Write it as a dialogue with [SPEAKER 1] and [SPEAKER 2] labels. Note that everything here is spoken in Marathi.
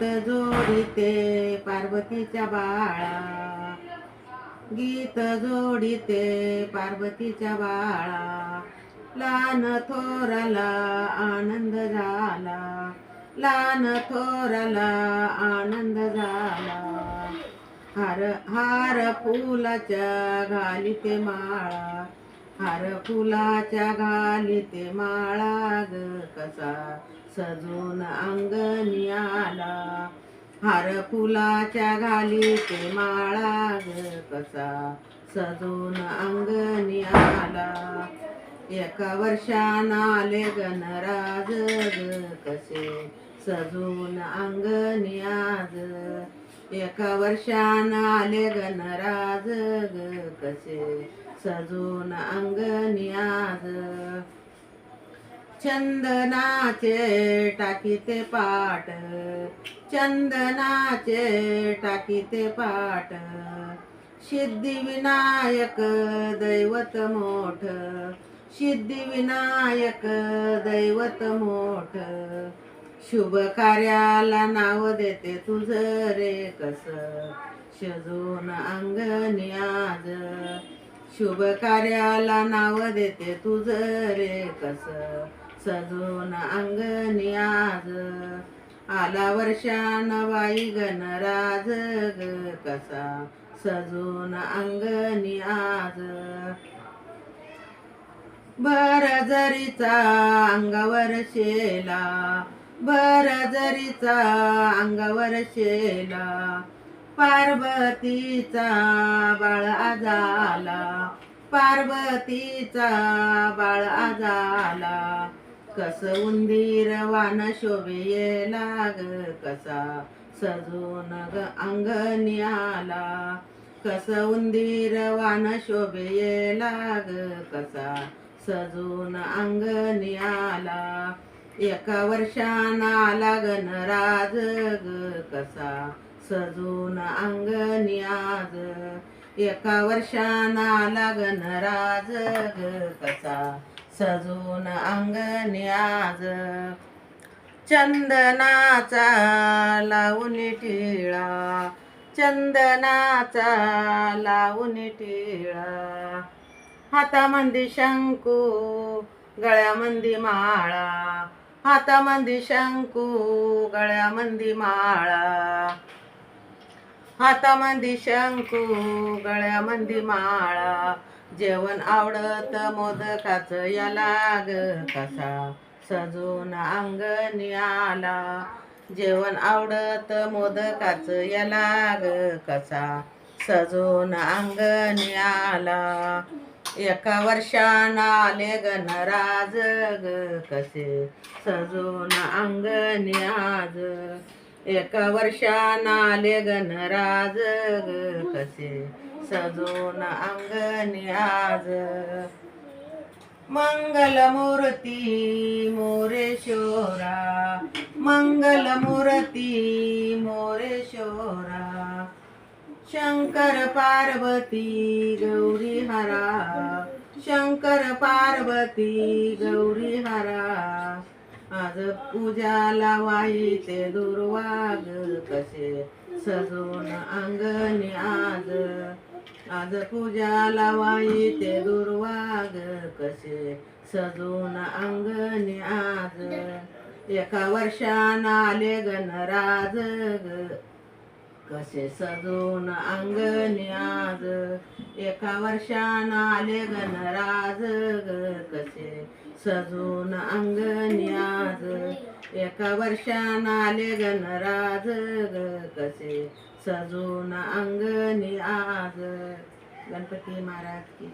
[SPEAKER 1] गीत जोडिते पार्वतीच्या बाळा. गीत जोडिते पार्वतीच्या बाळा. लहान थोराला आनंद झाला. लहान थोराला आनंद झाला. हार हार फुलाच्या घालीते माळा. हार फुलाच्या घालीते माळा ग कसा? सजून अंगणी आला. हार फुलाच्या घालीते माळा ग कसा? सजून अंगणी आला. एका वर्षान आले गणराज ग कसे? सजून अंगणी आज. एका वर्षान आले गणराज ग कसे सजून अंगणी आज. चंदनाचे टाकीते पाट. चंदनाचे टाकीते पाट. सिद्धिविनायक दैवत मोठ. सिद्धिविनायक दैवत मोठ. शुभ कार्याला नाव देते तुझ रे कस. सजून अंगणी आज. शुभ कार्याला नाव देते तुझ रे कस? सजून अंगणी आज. आला वर्षान बाई गणराज ग कसा? सजून अंगणी आज. जरीचा अंगावर शेला बर जरीचा अंगावर शेला पार्वतीचा बाळ आजाला. पार्वतीचा बाळ आजाला. कस उंदीर वान शोभे लाग कसा सजून ग अंगणी आला कस उंदीर वान शोभे लाग कसा सजून अंगणी आला एका वर्षान आला राज ग कसा सजून अंगणी आज एका वर्षाना आला राज ग कसा? सजून अंगणी आज चंदनाचा लावून टिळा. चंदनाचा लावून टिळा. हातामंदी शंकू गळ्यामंदी माळा. हातामंदी शंकू गळ्यामंदी माळा. हातामंदी शंकू गळ्यामंदी माळा. जेवण आवडत मोदकाच या लाग कसा? सजून अंगणी आला. जेवण आवडत मोदकाच या लाग कसा? सजून अंगणी आला. एका वर्षान आले गणराज ग कसे? सजून अंगणी आज. एका वर्षान आले गणराज ग कसे सजून अंगणी आज. मंगलमूर्ती मोरेश्वरा मंगलमूर्ती मोरेश्वरा शंकर पार्वती गौरी हरा शंकर पार्वती गौरी हरा. आज पूजाला वाईते दुर्वाग कसे? सजून अंगणी आज. आज पूजाला वाईते दुर्वाग कसे? सजून अंगणी आज. एका वर्षान आले गणराज ग. कसे सजून अंगणी आज एका वर्षान आले गणराज ग. कसे सजून अंगणी आज एका वर्षान आले गणराज ग. कसे सजून अंग आज गणपती महाराज की